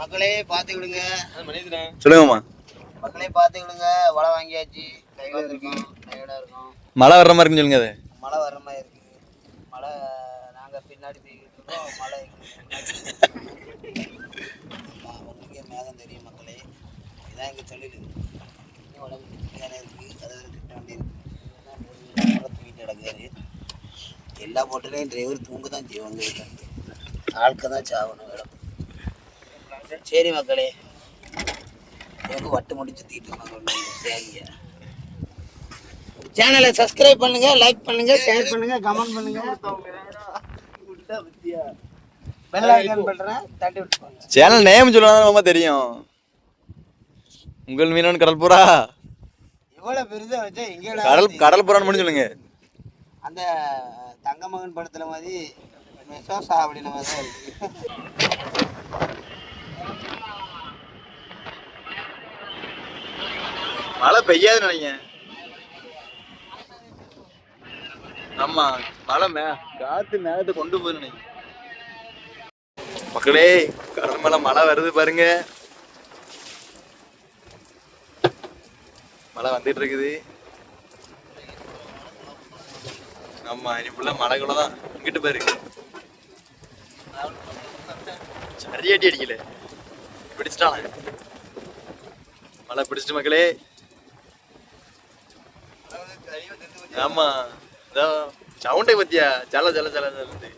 மக்களே பார்த்துக்கிடுங்க சொல்லுங்கம்மா. மக்களே பார்த்துக்கிடுங்க வலை வாங்கியாச்சு. கையோட இருக்கும். கையோட இருக்கும். மழை வர்ற மாதிரி இருக்குன்னு சொல்லுங்க அது. மழை வர்ற மாதிரி இருக்கு. மழை நாங்கள் பின்னாடி போய்கிட்டு இருக்கோம். மழை உங்களுக்கே மேகம் தெரியும் மக்களே. இதான் எங்கள் தொழில். இன்னும் உடம்பு இருக்குது அது கிட்ட வண்டி இருக்கு தூக்கிட்டு கிடக்காரு. எல்லா போட்டிலையும் டிரைவர் தூங்க தான் செய்வாங்க. ஆட்க தான் சாகணும் வேலை சரி மக்களே எனக்கு வட்டு முடிச்சு தீட்டு சரிங்க. சேனலை சப்ஸ்கிரைப் பண்ணுங்க லைக் பண்ணுங்க ஷேர் பண்ணுங்க கமெண்ட் பண்ணுங்க. சேனல் நேம் சொல்லுவாங்க தெரியும். உங்கள் மீனவன் கடல் புறா வச்சா கடல் கடல் புறான்னு மட்டும் சொல்லுங்க. அந்த தங்கமகன் படத்துல மாதிரி மெசோசா அப்படின்ற மாதிரி தான் இருக்கு. மழை பெய்யாது நினைங்க. ஆமா மழை மே காத்து மேகத்தை கொண்டு போகுது நினைக்கிறேன் மக்களே கடல் மழை வருது பாருங்க. மழை வந்துட்டு இருக்குது. ஆமா இனி ஃபுல்லா மழைக்குள்ள தான் இங்கிட்டு பாரு சரி அடி அடிக்கல. பிடிச்சிட்டான் மழை பிடிச்சிட்டு மக்களே. ஆமா. இதோ சவுண்டை பத்தியா? ஜல ஜல ஜல ஜலந்து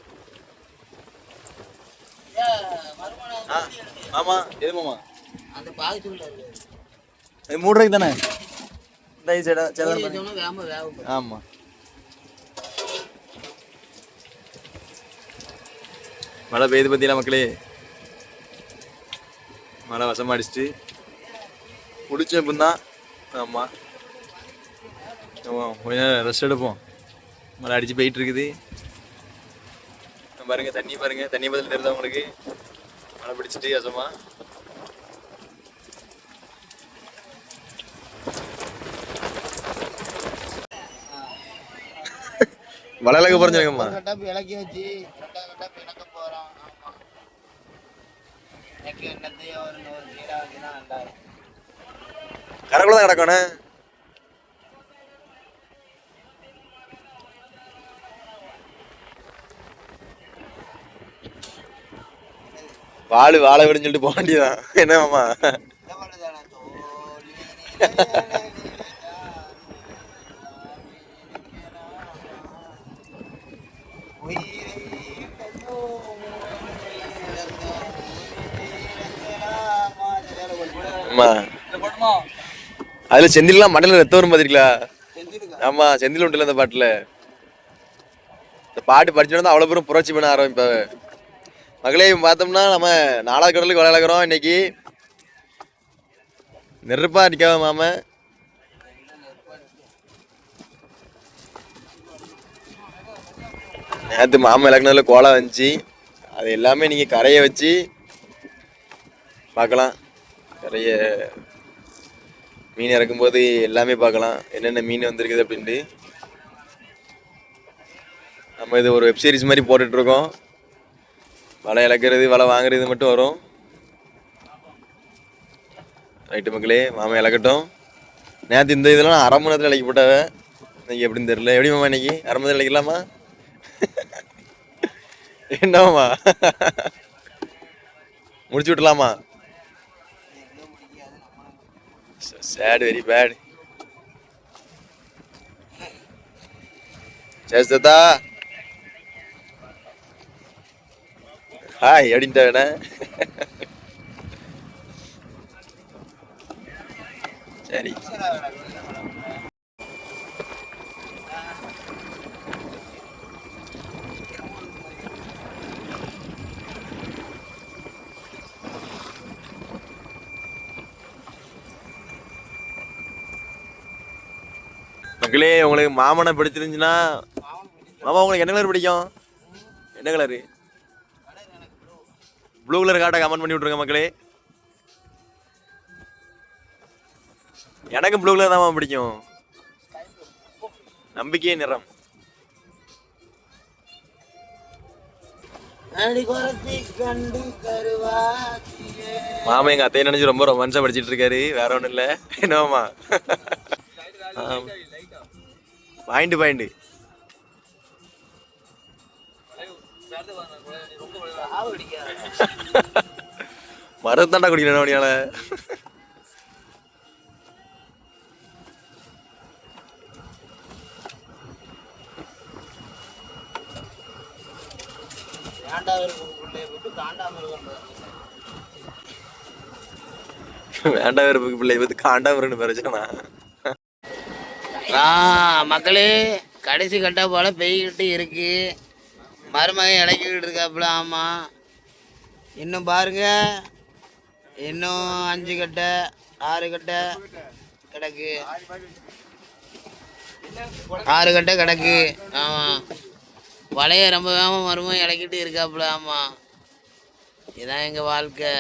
ஆமா. எது மாமா? அந்த பாதி ரூபாய்க்கு தானே? ஆமா. மழை பெய்யுது பார்த்தீங்களா மக்களே? மழை வசமாக அடிச்சிட்டு முடிச்ச இப்பந்தான் ஆமாம் கொஞ்ச கொஞ்சம் ரெஸ்ட் எடுப்போம். மழை அடிச்சு போயிட்டு இருக்குது பாருங்க தண்ணி பாருங்க. தண்ணி பதில் தெரியுது உங்களுக்கு? மழை பிடிச்சிட்டு வசமாக வளையலுக்கு புரிஞ்சுக்கம்மா கட்டாப்பு இலக்கி வச்சு ரெண்டாவது கட்டாப்பு இணக்க போறோம் ஆமா எனக்கு என்னத்தையும் ஒரு நூறு தான் கிடக்கணும். வாழு வாழை விடுன்னு சொல்லிட்டு போக வேண்டியதான் என்ன மாமா? உயிரை ஆமா. அதுல செந்தில்லாம் மண்டல ரத்தம் வரும் பாத்தீங்களா? ஆமா செந்தில் உண்டுல அந்த பாட்டுல. இந்த பாட்டு படிச்சோன்னா அவ்வளவு பேரும் புரட்சி பண்ண ஆரம்பிப்ப மகளே பார்த்தோம்னா நம்ம நாலாவது கடலுக்கு விளையாடுறோம் இன்னைக்கு. நெருப்பா அடிக்காம மாம. நேற்று மாமா இலக்குனதுல கோலம் வந்துச்சு. அது எல்லாமே நீங்க கரையை வச்சு பார்க்கலாம். நிறைய மீன் இறக்கும்போது எல்லாமே பார்க்கலாம். என்னென்ன மீன் வந்திருக்குது அப்படின்ட்டு. நம்ம இது ஒரு வெப்சீரிஸ் மாதிரி போட்டுட்ருக்கோம். வலை இழக்கிறது வலை வாங்குறது மட்டும் வரும். ரைட்டு மக்களே மாமா இழக்கட்டும். நேற்று இந்த இதெல்லாம் அரை மணி நேரத்தில் இலக்கி போட்டாவே. இன்னைக்கு எப்படின்னு தெரியல. எப்படி மாமா இன்னைக்கு? அரை மணி நேரம் இலக்கலாமா என்னமாமா முடிச்சு விட்டலாமா சேடு வெரி பேட் சேஸ்தா ஹாய் அப்படின்ட்டான சரி. மக்களே உங்களுக்கு மாமனை பிடிச்சிருந்துச்சுன்னா மாமா உங்களுக்கு என்ன கலர் பிடிக்கும்? என்ன கலரு ப்ளூ கலர் காட்ட கமெண்ட் பண்ணி விட்ருங்க மக்களே. எனக்கு ப்ளூ கலர் தான் பிடிக்கும். நம்பிக்கை நிறம். மாமா எங்க அத்தையை நினைச்சு ரொம்ப ரொமான்ஸா படிச்சிட்டு இருக்காரு. வேற ஒண்ணும் இல்ல. என்னவாமா பாயிண்ட் பாயிண்ட். மரத்தாண்டா குடிக்கணும் அப்படியால வேண்டாம் வெறுப்புக்கு பிள்ளை பத்தி காண்டாமருன்னு பிரச்சனை ஆ மக்களே கடைசி கட்ட போல பெய்கிட்டு இருக்கு. மருமகன் இறக்கிக்கிட்டு இருக்காப்புல ஆமாம் இன்னும் பாருங்க. இன்னும் அஞ்சு கட்டை ஆறு கட்டை கிடக்கு. ஆறு கட்டை கிடக்கு. ஆமாம் வலைய ரொம்ப வேகமாக மருமகன் இறக்கிட்டு இருக்காப்புல ஆமாம் இதுதான் எங்கள் வாழ்க்கை.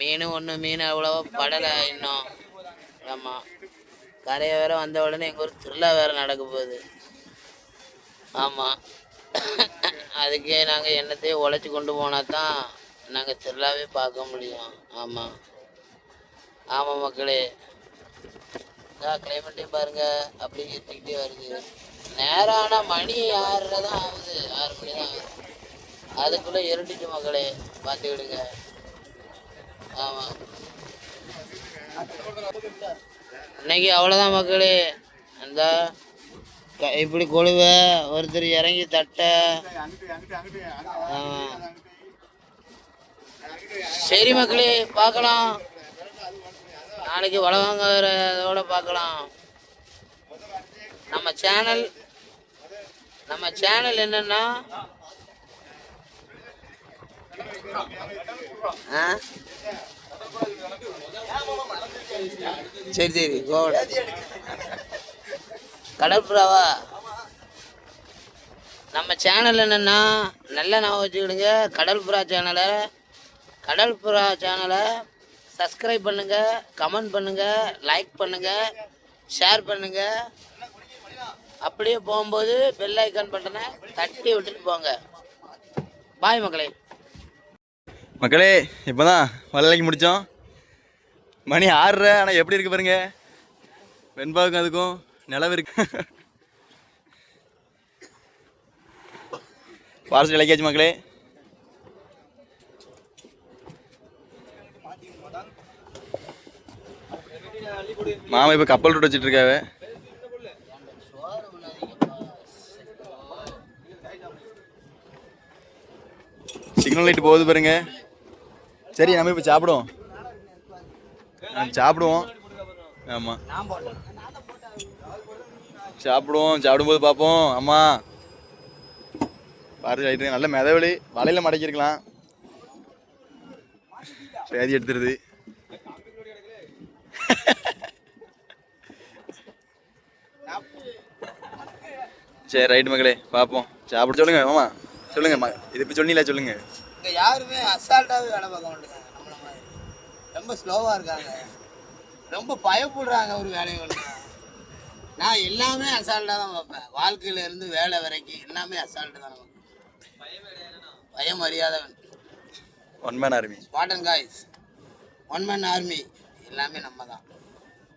மீன் ஒன்று மீன் அவ்வளோவா படலை இன்னும். ஆமாம் கரையை வேற வந்த உடனே எங்கள் ஊர் திருவிழா வேற நடக்க போகுது. ஆமாம் அதுக்கே நாங்கள் என்னத்தையும் உழைச்சி கொண்டு போனால் தான் நாங்கள் திருவிழாவே பார்க்க முடியும். ஆமாம் ஆமாம் மக்களே. கிளைமேட்டையும் பாருங்க. அப்படி இருட்டிக்கிட்டே வருது. நேரம் ஆனால் மணி ஆறரை தான் ஆகுது. ஆறு மணி தான் ஆகுது. அதுக்குள்ளே இருட்டுச்சு மக்களே. பார்த்துக்கிடுங்க. ஆமாம் இன்னைக்கு அவ்வளோதான் மக்களே. அந்த க- இப்படி கொழுவ ஒருத்தர் இறங்கி தட்ட. சரி மக்களே பார்க்கலாம். நாளைக்கு வளவாங்கிறதோட பார்க்கலாம். நம்ம சேனல் நம்ம சேனல் என்னன்னா ஆ? சரி சரி கோவட கடற்புறாவா நம்ம சேனல் என்னென்னா நல்ல ஞாபகம் வச்சுக்கிடுங்க. கடல்புறா சேனலை கடல்புறா சேனலை சப்ஸ்கிரைப் பண்ணுங்கள் கமெண்ட் பண்ணுங்கள் லைக் பண்ணுங்கள் ஷேர் பண்ணுங்கள் அப்படியே போகும்போது பெல் ஐக்கான் பட்டனை தட்டி விட்டுட்டு போங்க. பாய் மக்களே. மக்களே இப்போ தான் வலைக்கு முடித்தோம் மணி ஆறுற ஆனால் எப்படி இருக்கு பாருங்க. வெண்பாவுக்கும் அதுக்கும் நிலவு இருக்கு. பார்சல் இலக்கியாச்சு மக்களே. மாமா இப்போ கப்பல் ரூட் வச்சுட்டு இருக்காவே. சிக்னல் லைட் போகுது பாருங்க. சரி நம்ம இப்போ சாப்பிடுவோம். சாப்பிடுவோம். ஆமாம் சாப்பிடுவோம் சாப்பிடும்போது பார்ப்போம். அம்மா. பாரு ரைட்டு நல்ல மிதவெளி. வலையில் மடக்கியிருக்கலாம். பேதி எடுத்துருது. சரி ரைட்டு மகளே பார்ப்போம். சாப்பிட சொல்லுங்கள் மாமா. சொல்லுங்கள் இது இப்போ சொன்னீங்களா சொல்லுங்கள் இங்கே யாருமே அசால்ட்டாகவே வேலை பார்க்க மாட்டேங்காங்க நம்மள மாதிரி. ரொம்ப ஸ்லோவாக இருக்காங்க. ரொம்ப பயப்படுறாங்க ஒரு ஒன்று நான் எல்லாமே அசால்ட்டாக தான் பார்ப்பேன். வாழ்க்கையில இருந்து வேலை வரைக்கும் எல்லாமே அசால்ட்டு தான் நமக்கு. பயம் அறியாதவன். One man army Spartan guys one man army எல்லாமே நம்ம தான்.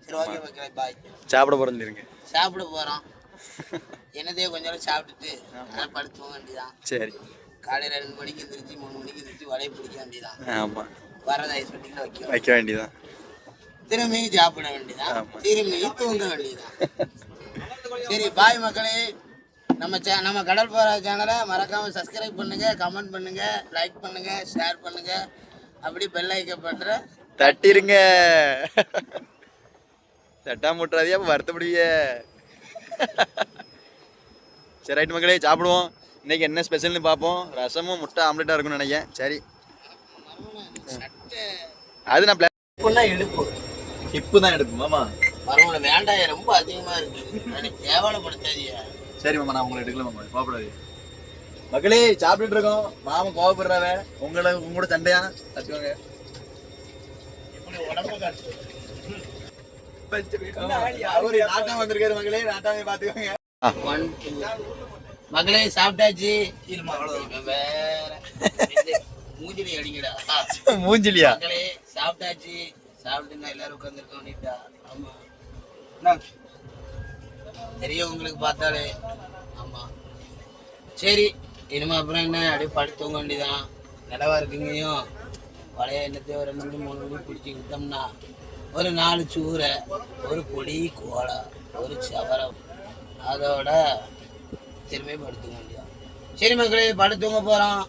சரி ஓகே ஓகே பாய் சாப்பிட போகிறோம் சாப்பிட போகிறோம் என்னதையோ கொஞ்ச நேரம் சாப்பிட்டுட்டு நல்லா படுத்து தூங்க வேண்டியதான் சரி. காலையில் ரெண்டு மணிக்கு எந்திரிச்சு மூணு மணிக்கு எந்திரிச்சு வலையை பிடிக்க வேண்டியதான் ஆமாம் வரதை சொட்டியில் வைக்க வைக்க வேண்டியதான் திரும்பி சாப்பிட வேண்டியதான். திரும்பி தூங்க வேண்டியதான் சரி பாய் மக்களே. நம்ம சே நம்ம கடல் போகிற சேனலை மறக்காமல் சப்ஸ்கிரைப் பண்ணுங்க கமெண்ட் பண்ணுங்க லைக் பண்ணுங்க ஷேர் பண்ணுங்க. அப்படி பெல் ஐக்கப்படுற தட்டிருங்க. தட்டா முட்டுறாதியா வருத்தப்படுவிய சரி ரைட் மக்களே சாப்பிடுவோம். இன்னைக்கு என்ன ஸ்பெஷல்னு பார்ப்போம். ரசமும் முட்டை ஆம்லெட்டாக இருக்கும்னு நினைக்கிறேன். சரி. அது நான் பிளான் இடுப்பு. இப்போ தான் எடுக்கும் மாமா. பரவாயில்ல வேண்டாம் ரொம்ப அதிகமாக இருக்கு. எனக்கு கேவலப்படுத்தாதியா சரி மாமா நான் உங்களை எடுக்கல மாமா. கோவப்படாது மக்களே சாப்பிட்டுட்டு இருக்கோம். மாமா கோவப்படுறாவ. உங்களை உங்களோட சண்டையா? தட்டுவாங்க. அவரு நாட்டம் வந்திருக்காரு மக்களே. நாட்டாமே பார்த்துக்கோங்க. மக்களே சாப்பிட்டாச்சு. மூஞ்சிலி அடிங்கடா. மூஞ்சிலியா? மக்களே சாப்பிட்டாச்சு. சாப்பிட்டு எல்லாரும் உட்காந்துருக்க வேண்டியதா ஆமா. தெரியும் உங்களுக்கு பார்த்தாலே. ஆமா. சரி இனிமே அப்புறம் என்ன? அப்படியே படுத்து தூங்க வேண்டியதான் நிலவா இருக்குங்கயும் பழைய எண்ணத்தை ஒரு ரெண்டு மணி மூணு மணி பிடிச்சி கொடுத்தோம்னா ஒரு நாலு சூறை ஒரு பொடி கோலா ஒரு சவரம். அதோட திரும்பி படுத்துக்க வேண்டியதான் சரி மக்களே படுத்துங்க போகிறோம்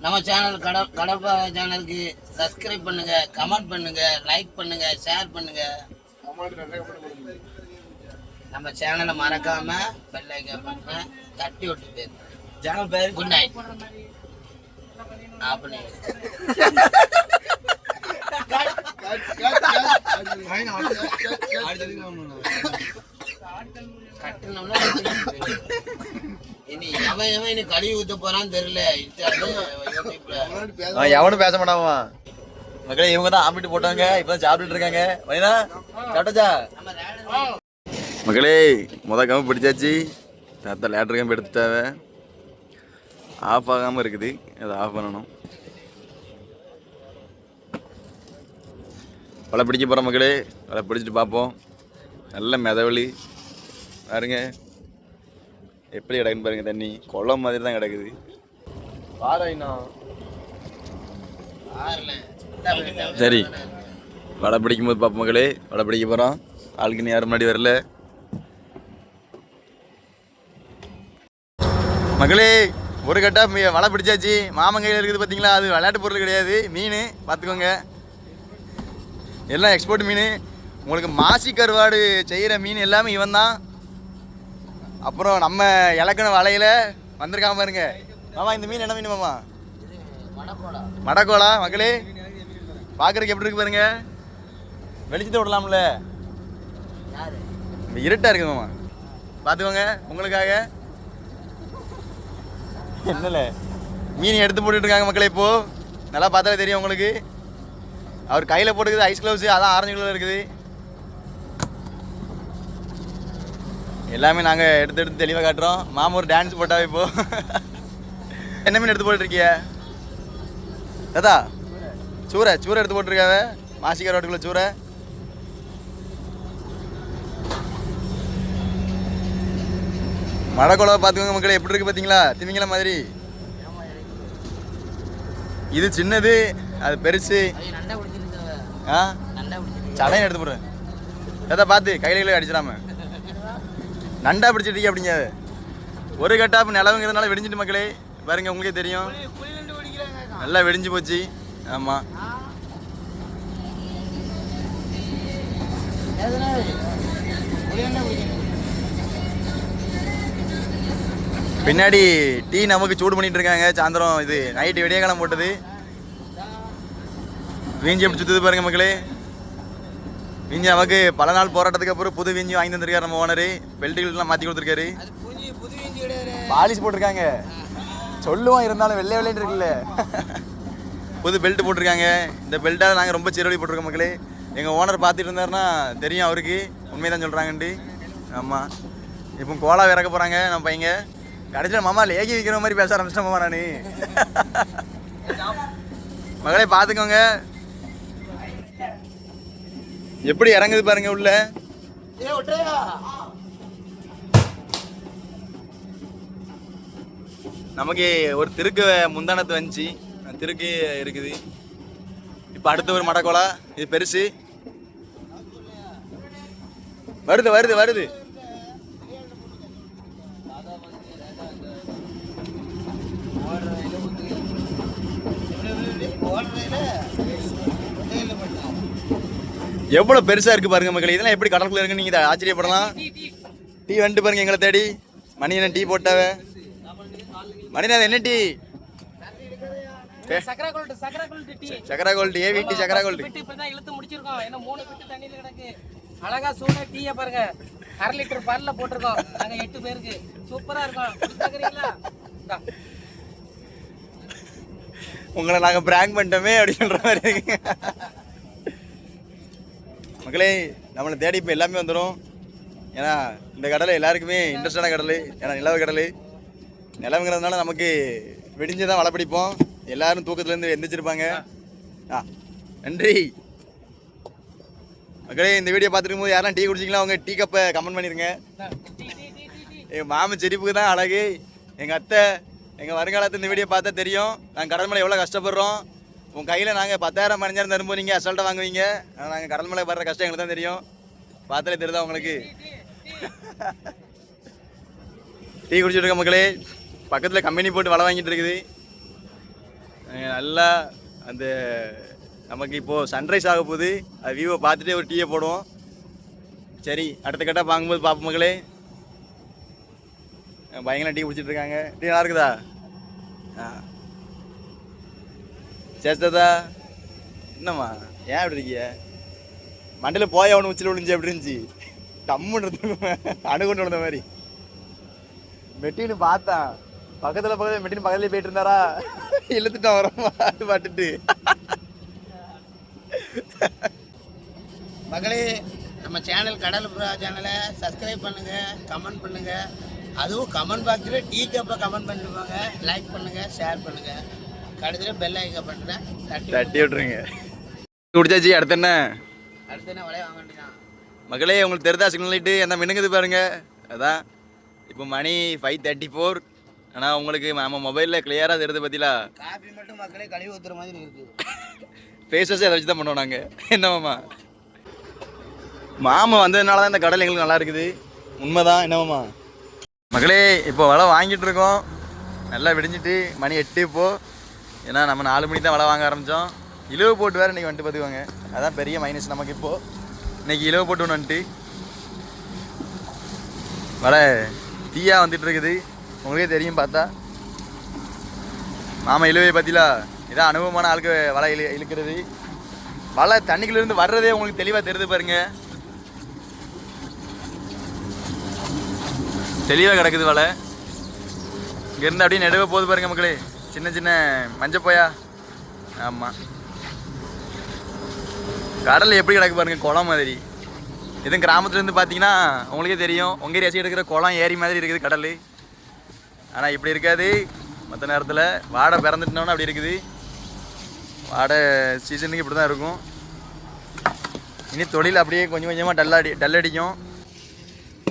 நம்ம சேனல் கடல் கடற்பா சேனலுக்கு சப்ஸ்கிரைப் பண்ணுங்க கமெண்ட் பண்ணுங்க லைக் பண்ணுங்க ஷேர் பண்ணுங்க. நம்ம சேனலை மறக்காம பெல் ஐக்கான் பண்ணுங்க தட்டி விட்டு போயிருங்க சேனல் பேர் குட் நைட் அப்படி கட்டணும்னா இனி எவன் எவன் இனி கழுவி ஊத்த போறான்னு தெரியல யூடியூப்ல எவனும் பேச மாட்டாமா மக்களே இவங்க தான் ஆம்பிட்டு போட்டாங்க இப்பதான் சாப்பிட்டுட்டு இருக்காங்க. வைனா சாப்பிட்டாச்சா? நம்ம மக்களே முத கம்பு பிடிச்சாச்சு. தாத்தா லேட்டர் கம்பு எடுத்துட்டாவ. ஆஃப் ஆகாமல் இருக்குது. அதை ஆஃப் பண்ணணும். வலை பிடிக்க போகிறோம் மக்களே. வலை பிடிச்சிட்டு பார்ப்போம். நல்ல மெதவழி பாருங்க. எப்படி கிடக்குன்னு பாருங்க தண்ணி. குளம் மாதிரி தான் கிடக்குது. சரி. வலை பிடிக்கும் போது பார்ப்போம் மக்களே. வலை பிடிக்க போகிறோம் ஆளுக்கு நீ யாரும் முன்னாடி வரல. மகளே ஒரு கட்டா வலை பிடிச்சாச்சு. மாமன் கையில் இருக்குது பார்த்தீங்களா அது விளையாட்டு பொருள் கிடையாது. மீன். பார்த்துக்கோங்க. எல்லாம் எக்ஸ்போர்ட் மீன். உங்களுக்கு மாசி கருவாடு செய்கிற மீன் எல்லாமே இவன் தான் அப்புறம் நம்ம இலக்கண வலையில் வந்திருக்காம பாருங்க. மாமா இந்த மீன் என்ன மீன் மாமா? மடக்கோலா மக்களே? பார்க்குறதுக்கு எப்படி இருக்கு பாருங்க? வெளிச்சத்தை விடலாம்ல. யாரு இருக்கு மாமா. பார்த்துக்கோங்க உங்களுக்காக. என்னல? மீன் எடுத்து போட்டுட்டு இருக்காங்க மக்களே இப்போ. நல்லா பார்த்தாலே தெரியும் உங்களுக்கு. அவர் கையில் போட்டுக்குது ஐஸ் க்ளவுஸ் அதான் ஆரஞ்சு கலர் இருக்குது. எல்லாமே நாங்கள் எடுத்து எடுத்து தெளிவாக காட்டுறோம். மாமா ஒரு டான்ஸ் போட்டாவே இப்போ என்ன மீன் எடுத்து போட்டுருக்கிய? தாத்தா சூரை சூரை எடுத்து போட்டிருக்காவ? மாசிக்கார ரோட்டுக்குள்ள சூரை மழை குழவை பார்த்துக்கோங்க மக்களே எப்படி இருக்கு பார்த்தீங்களா திமிங்கல மாதிரி. இது சின்னது அது பெருசு. ஆ? சடையும் எடுத்து போடுறேன். எதை பார்த்து கையில அடிச்சிடாம. நண்டா பிடிச்சிட்டு அப்படிங்க ஒரு கட்டாப்பு நிலவுங்கிறதுனால வெடிஞ்சிட்டு மக்களே பாருங்க உங்களுக்கே தெரியும். நல்லா வெடிஞ்சு போச்சு. ஆமாம் பின்னாடி டீ நமக்கு சூடு பண்ணிட்டு இருக்காங்க. சாயந்தரம் இது நைட்டு விடிய காலம் போட்டது. வீஞ்சி எப்படி சுத்துது பாருங்க மக்களே. வீஞ்சி நமக்கு பல நாள் போராட்டத்துக்கு அப்புறம் புது வீஞ்சி வாங்கி தந்திருக்காரு நம்ம ஓனரு. பெல்ட்டுகள்லாம் மாற்றி கொடுத்துருக்காரு. பாலிஷ் போட்டிருக்காங்க. சொல்லுவோம் இருந்தாலும் வெள்ளை வெள்ளைன்னு இருக்குல்ல. புது பெல்ட் போட்டிருக்காங்க. இந்த பெல்ட்டால் நாங்கள் ரொம்ப சிறுவழி போட்டிருக்கோம் மக்களே. எங்கள் ஓனர் பார்த்துட்டு இருந்தாருன்னா தெரியும் அவருக்கு. உண்மையை தான் சொல்கிறாங்கன்ட்டு ஆமாம் இப்போ கோலா இறக்க போகிறாங்க நம்ம பையங்க. கடைசியில் மாமா லேகி விற்கிற மாதிரி பேச ஆரம்பிச்சிட்டேன் மாமா நான். மகளே பார்த்துக்கோங்க. எப்படி இறங்குது பாருங்க உள்ள. நமக்கு ஒரு திருக்கு முந்தானத்து வந்துச்சு. திருக்கு இருக்குது. இப்போ அடுத்த ஒரு மடக்கோலா. இது பெருசு. வருது வருது வருது. எவ்வளவு பெருசா இருக்கு பாருங்க மக்களே. இதெல்லாம் எப்படி கடலுக்குள்ள இருக்குன்னு நீங்க ஆச்சரியப்படலாம். டீ வந்துட்டு பாருங்க எங்களை தேடி. மணி என்ன டீ போட்டாவ? மணிநாத் என்ன டீ? சக்கரை கோல்டு சக்கரை கோல்டு டீ. சக்கரா கோல்டு ஏவி டீ சக்கரா கோல்டு இப்பதான் இழுத்து முடிச்சிருக்கோம். ஏன்னா மூணு பிட்டு தண்ணியில கிடக்கு. அழகா சூடா டீய பாருங்க. அரை லிட்டர் பால்ல போட்டிருக்கோம். நாங்க எட்டு பேருக்கு. சூப்பரா இருக்கும். உங்களை நாங்க பிராங்க் பண்ணிட்டோமே அப்படின்ற மாதிரி இருக்கு. மக்களே நம்மளை தேடி இப்போ எல்லாமே வந்துடும் ஏன்னா இந்த கடலை எல்லாருக்குமே இன்ட்ரெஸ்டான கடல். ஏன்னா நிலவு கடல். நிலவுங்கிறதுனால நமக்கு விடிஞ்சு தான் வலை பிடிப்போம். எல்லாரும் தூக்கத்துலேருந்து எந்திரிச்சிருப்பாங்க. ஆ நன்றி. மக்களே இந்த வீடியோ பார்த்துருக்கும் போது யாரெல்லாம் டீ குடிச்சிங்களா அவங்க டீ கப்பை கமெண்ட் பண்ணிடுங்க எங்கள் மாமன் செடிப்புக்கு தான் அழகு. எங்கள் அத்தை எங்கள் வருங்காலத்து இந்த வீடியோ பார்த்தா தெரியும். நாங்கள் கடல் மேலே எவ்வளோ கஷ்டப்படுறோம். உங்கள் கையில் நாங்கள் பத்தாயிரம் பதினஞ்சாயிரம் தரும்போது நீங்கள் அசால்ட்டாக வாங்குவீங்க. ஆனால் நாங்கள் கடல் மலை படுற கஷ்டம் எங்களுக்கு தான் தெரியும். பார்த்தாலே தெரியுதா உங்களுக்கு? டீ குடிச்சிட்டு இருக்க மக்களே பக்கத்தில் கம்பெனி போட்டு வலை வாங்கிட்டு இருக்குது. நல்லா அந்த நமக்கு இப்போது சன்ரைஸ் ஆக போகுது. அது வியூவை பார்த்துட்டே ஒரு டீயை போடுவோம். சரி அடுத்த கட்ட பார்க்கும்போது பார்ப்போம் மக்களே. அஹ் பயங்கர டீ குடிச்சிட்டு இருக்காங்க. டீ நல்லா இருக்குதா? ஆ. சேஷ்டதா என்னம்மா ஏன் அப்படி இருக்கீங்க? மண்டையில் போய் அவனு உச்சில் விழுந்துச்சு எப்படி இருந்துச்சு? டம்முன்றது அணுகுண்டு வந்த மாதிரி. மெட்டின்னு பார்த்தான். பக்கத்தில் பக்கத்தில் மெட்டின் பக்கத்துலேயே போயிட்டு இருந்தாரா? இழுத்துட்டான் வரமா பாட்டு பாட்டுட்டு. மகளே நம்ம சேனல் கடல் புறா சேனலை சப்ஸ்கிரைப் பண்ணுங்க கமெண்ட் பண்ணுங்க. அதுவும் கமெண்ட் பாக்ஸில் டீ கப்பை கமெண்ட் பண்ணிருப்பாங்க. லைக் பண்ணுங்க ஷேர் பண்ணுங்க. கடைசியில் பெல் ஐக்கா பண்ணுறேன் தட்டி விட்ருங்க குடிச்சாச்சு அடுத்து என்ன? அடுத்து என்ன விலையை வாங்க மகளே உங்களுக்கு தெரிதா சிக்னல் லைட்டு என்ன மினுங்குது பாருங்க. அதான் இப்போ மணி ஃபைவ் தேர்ட்டி ஃபோர் ஆனால் உங்களுக்கு நம்ம மொபைலில் கிளியராக தெரியுது பத்திலா காபி மட்டும் மக்களே கழுவி ஊற்றுற மாதிரி இருக்குது ஃபேஸஸே அதை வச்சு தான் பண்ணுவோம் நாங்கள் என்ன மாமா? மாமா வந்ததுனால தான் இந்த கடல் எங்களுக்கு நல்லா இருக்குது. உண்மைதான் என்ன மாமா? மகளே இப்போ வலை வாங்கிட்டு இருக்கோம். நல்லா விடிஞ்சிட்டு மணி எட்டு இப்போ. ஏன்னா நம்ம நாலு மணிக்கு தான் வலை வாங்க ஆரம்பித்தோம் இலவு போட்டு வேறு இன்றைக்கி வந்துட்டு பார்த்துக்கோங்க அதான் பெரிய மைனஸ் நமக்கு இப்போது இன்னைக்கு இலவு போட்டு ஒன்று வந்துட்டு. வலை தீயாக வந்துட்டு இருக்குது. உங்களுக்கே தெரியும் பார்த்தா. மாமா இழுவை பார்த்தீங்களா இதான் அனுபவமான ஆளுக்கு வலை இழு இழுக்கிறது. வலை தண்ணிக்குள்ளேருந்து வர்றதே உங்களுக்கு தெளிவாக தெரியுது பாருங்க. தெளிவாக கிடக்குது வலை இங்கேருந்து அப்படியே நடுவே போகுது பாருங்க மக்களே. சின்ன சின்ன மஞ்சப்போயா? ஆமாம் கடல் எப்படி கிடக்கு பாருங்க குளம் மாதிரி. இதுவும் கிராமத்துலேருந்து பார்த்தீங்கன்னா உங்களுக்கே தெரியும். உங்கள் ஏரியா சைடு இருக்கிற குளம் ஏரி மாதிரி இருக்குது கடல். ஆனால் இப்படி இருக்காது. மற்ற நேரத்தில் வாடை பிறந்துட்டோன்னா அப்படி இருக்குது. வாடை சீசனுக்கு இப்படி தான் இருக்கும். இனி தொழில் அப்படியே கொஞ்சம் கொஞ்சமாக டல்லாடி டல்லடிக்கும்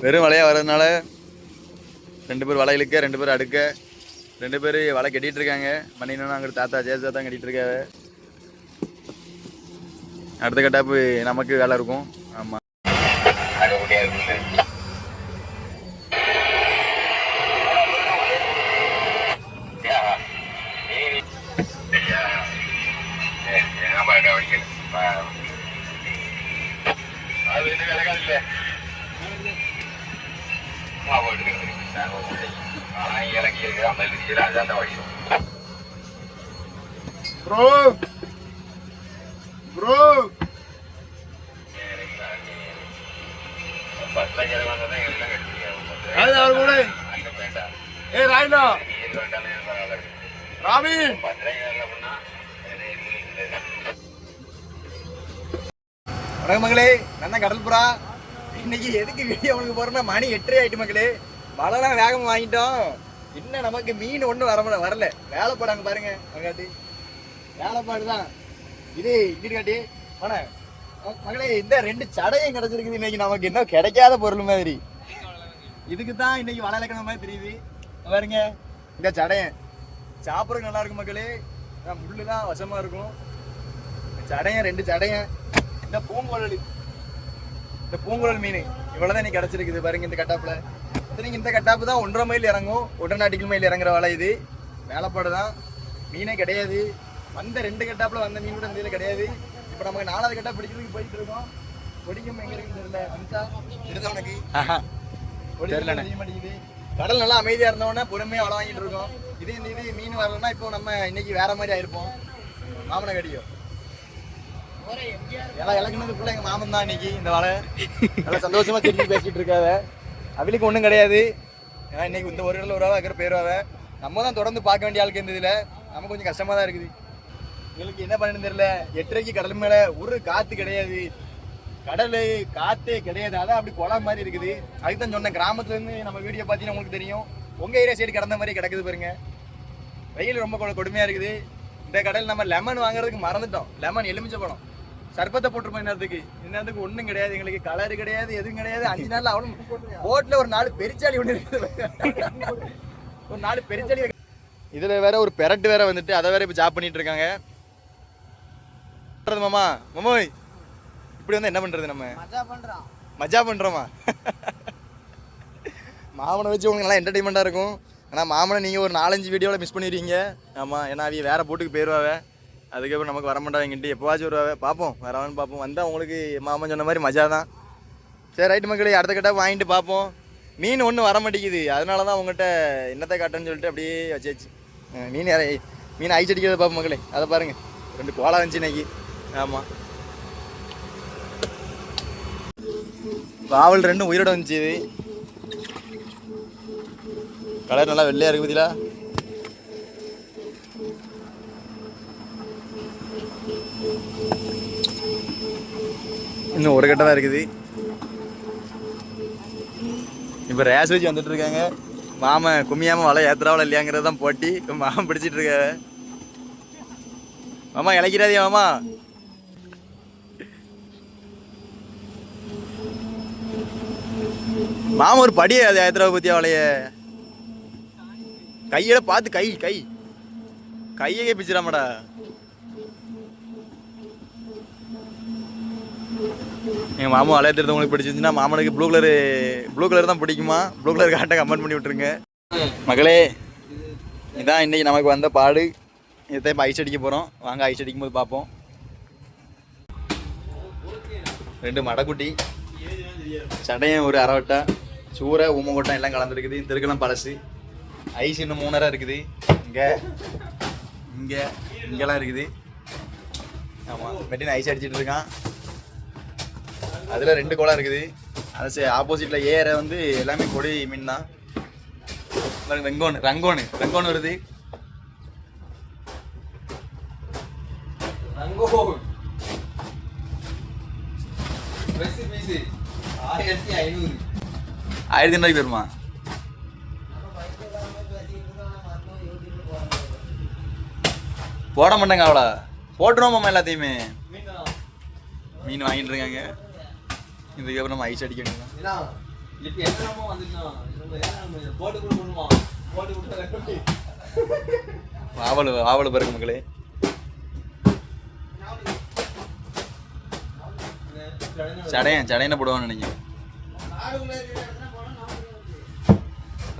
வெறும் வலையாக வர்றதுனால ரெண்டு பேர் வலை ரெண்டு பேர் அடுக்க. ரெண்டு பேர் வலை கட்டிகிட்டு இருக்காங்க. மணினா அங்கே தாத்தா ஜேசா தான் கட்டிகிட்டு இருக்காங்க அடுத்த கட்டாப்பு நமக்கு வேலை இருக்கும். அது அவர் கூட. ஏ ராயிலா. ராமி வணக்கம் மகளே நான் தான் இன்னைக்கு எதுக்கு வீடியோ உங்களுக்கு போறோம்னா மணி எட்டரை ஆயிட்டு மகளே வலைலாம் வேகமாக வாங்கிட்டோம். இன்னும் நமக்கு மீன் ஒன்றும் வர வரல. வேலைப்பாடாங்க பாருங்க அங்காட்டி வேலைப்பாடு தான். இது இங்கிட்டு காட்டி. போன மகளே இந்த ரெண்டு சடையும் கிடைச்சிருக்குது. இன்னைக்கு நமக்கு இன்னும் கிடைக்காத பொருள் மாதிரி. இதுக்கு தான் இன்னைக்கு வலை இலக்கணம் மாதிரி தெரியுது. பாருங்க இந்த சடையன். சாப்பிட்றதுக்கு நல்லா இருக்கும் மக்களே. முள்ளு தான் வசமா இருக்கும். இந்த சடையன் ரெண்டு சடையன். இந்த பூங்குழல். இந்த பூங்குழல் மீன். இவ்வளோதான் இன்னைக்கு கிடைச்சிருக்குது பாருங்க இந்த கட்டாப்பில். இத்தனைக்கு இந்த கட்டாப்பு தான் ஒன்றரை மைல் இறங்கும். ஒன்றரை மைல் இறங்குற வலை இது. வேலைப்பாடு தான். மீனே கிடையாது. வந்த ரெண்டு கட்டாப்பில் வந்த மீன் கூட இந்த கிடையாது. இப்போ நமக்கு நாலாவது கட்டா பிடிக்கிறதுக்கு போயிட்டு இருக்கோம். பிடிக்கும் எங்க இருக்குன்னு தெரியல வந்துட்டா தெரியுதா உனக்கு? தெரியல கடல் நல்லா அமைதியா இருந்தோடனே பொறுமையா வலை வாங்கிட்டு இருக்கோம். இது இந்த இது மீன் வரலன்னா இப்போ நம்ம இன்னைக்கு வேற மாதிரி ஆயிருப்போம். மாமனை கடியும் எல்லாம் இலக்குனது ஃபுல்லாக எங்கள் மாமன் தான் இன்னைக்கு இந்த வலை. நல்லா சந்தோஷமா திரும்பி பேசிட்டு இருக்காத. அவளுக்கு ஒன்றும் கிடையாது. ஏன்னா இன்னைக்கு இந்த ஒரு இடத்துல ஒரு ஆள் இருக்கிற பேருவாவ நம்ம தான் தொடர்ந்து பார்க்க வேண்டிய ஆளுக்கு இந்த இதில். நமக்கு கொஞ்சம் கஷ்டமா தான் இருக்குது. எங்களுக்கு என்ன பண்ணணும்னு தெரியல? எட்டரைக்கு கடல் மேலே ஒரு காற்று கிடையாது. கடல் காற்றே கிடையாது. அதான் அப்படி குளம் மாதிரி இருக்குது. அதுக்கு தான் சொன்னேன் கிராமத்துல இருந்து நம்ம வீடியோ பார்த்தீங்கன்னா உங்களுக்கு தெரியும். உங்க ஏரியா சைடு கிடந்த மாதிரி கிடக்குது பாருங்க. வெயில் ரொம்ப கொடுமையா இருக்குது. இந்த கடல் நம்ம லெமன் வாங்குறதுக்கு மறந்துட்டோம். லெமன் எலுமிச்சை பழம். சர்பத்தை போட்டிருப்போம் இன்னத்துக்கு இன்னத்துக்கு ஒன்றும் கிடையாது. எங்களுக்கு கலர் கிடையாது எதுவும் கிடையாது. அஞ்சு நாள் அவனும் போட்ல ஒரு நாலு பெருச்சாளி ஒன்று இருக்குது ஒரு நாலு பெருச்சாளி இதுல வேற ஒரு பெரட்டு வேற வந்துட்டு அதை வேற இப்போ ஜாப் பண்ணிட்டு இருக்காங்க. பண்றது மாமா. மாமோய் இப்படி வந்து என்ன பண்றது நம்ம? மஜா பண்றோமா. மாமனை வச்சு உங்களுக்கு நல்லா என்டர்டைன்மெண்ட்டாக இருக்கும். ஆனால் மாமனை நீங்கள் ஒரு நாலஞ்சு வீடியோவில் மிஸ் பண்ணிடுவீங்க. ஆமாம் ஏன்னா அவங்க வேறு போட்டுக்கு போயிடுவாவ அதுக்கப்புறம் நமக்கு வர மாட்டாங்கன்ட்டு எப்போவாச்சும் வருவாவே. பார்ப்போம் வரவான்னு பார்ப்போம் வந்தால் உங்களுக்கு மாமன் சொன்ன மாதிரி மஜா தான். சரி ரைட்டு மக்களே அடுத்த கட்ட வாங்கிட்டு பார்ப்போம் மீன் ஒன்றும் வர மாட்டேங்குது. அதனால தான் உங்கள்கிட்ட என்னத்தை காட்டுன்னு சொல்லிட்டு அப்படியே வச்சாச்சு. மீன் மீன் ஐஸ் அடிக்கிறத பார்ப்போம் மக்களே. அதை பாருங்கள் ரெண்டு கோலா வந்துச்சு இன்னைக்கு. ஆமாம் ராவல் ரெண்டும் உயிரோட வந்துச்சு. கலர் நல்லா வெள்ளையா இருக்கு பத்திலா இன்னும் ஒரு கட்டை தான் இருக்குது. இப்போ ரேஸ் வச்சு வந்துட்டு இருக்காங்க. மாமன் கும்மியாமல் வலை ஏத்துறாவல இல்லையாங்கிறது தான் போட்டி. இப்போ மாமன் பிடிச்சிட்டு இருக்காங்க மாமா இழைக்கிறாதே மாமா. மாமா ஒரு படி அது ஏத்துறா பத்தியா வலைய கையில பார்த்து கை கை. கையே பிச்சிடாமடா எங்க மாமா வளையத்துறது உங்களுக்கு பிடிச்சிருந்துச்சுன்னா மாமனுக்கு ப்ளூ கலரு ப்ளூ கலர் தான் பிடிக்குமா? ப்ளூ கலர் கரெக்டாக கமெண்ட் பண்ணி விட்டுருங்க. மகளே இதான் இன்னைக்கு நமக்கு வந்த பாடு. இதை இப்போ ஐஸ் அடிக்க போகிறோம் வாங்க ஐஸ் அடிக்கும் போது பார்ப்போம். ரெண்டு மடக்குட்டி. சடையும் ஒரு அரவட்டை. சூறை உமகோட்டம் எல்லாம் கலந்துருக்குது. திருக்கலாம் பழசு. ஐஸ் இன்னும் மூணரை இருக்குது. இங்கே இங்கே இங்கெல்லாம் இருக்குது. ஆமாம் மெட்டின் ஐஸ் அடிச்சிட்டு இருக்கான். அதில் ரெண்டு குளம் இருக்குது. அது ஆப்போசிட்டில் ஏற வந்து எல்லாமே கொடி மீன் தான். ரங்கோனு ரங்கோனு ரங்கோனு. ரங்கோன் வருது. ஆயிரத்தி ரூபாய்க்கு போயிருமா போட மாட்டாங்க அவளா. போட்டுருவோம் எல்லாத்தையுமே. மீன் வாங்கிட்டு இருக்காங்க. இதுக்கப்புறம் நம்ம ஐஸ் அடிக்க வேண்டியதான் இப்ப வாவல் வாவல் பிறகு மக்களே. சடையன் சடையனை போடுவான்னு நினைக்கிறேன்.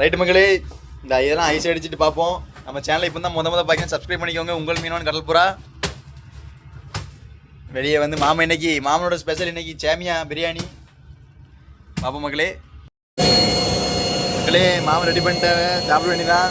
ரைட்டு மக்களே இந்த இதெல்லாம் ஐஸ் அடிச்சுட்டு பார்ப்போம். நம்ம சேனலை இப்போ தான் முத முத பார்க்க சப்ஸ்கிரைப் பண்ணிக்கோங்க. உங்கள் மீனோன் கடல்புறா. வெளியே வந்து மாமா இன்னைக்கு மாமனோட ஸ்பெஷல் இன்னைக்கு சேமியா பிரியாணி. பாப்போம் மக்களே மக்களே மாமன் ரெடி பண்ணிட்டாங்க சாப்பிட வேண்டியதான்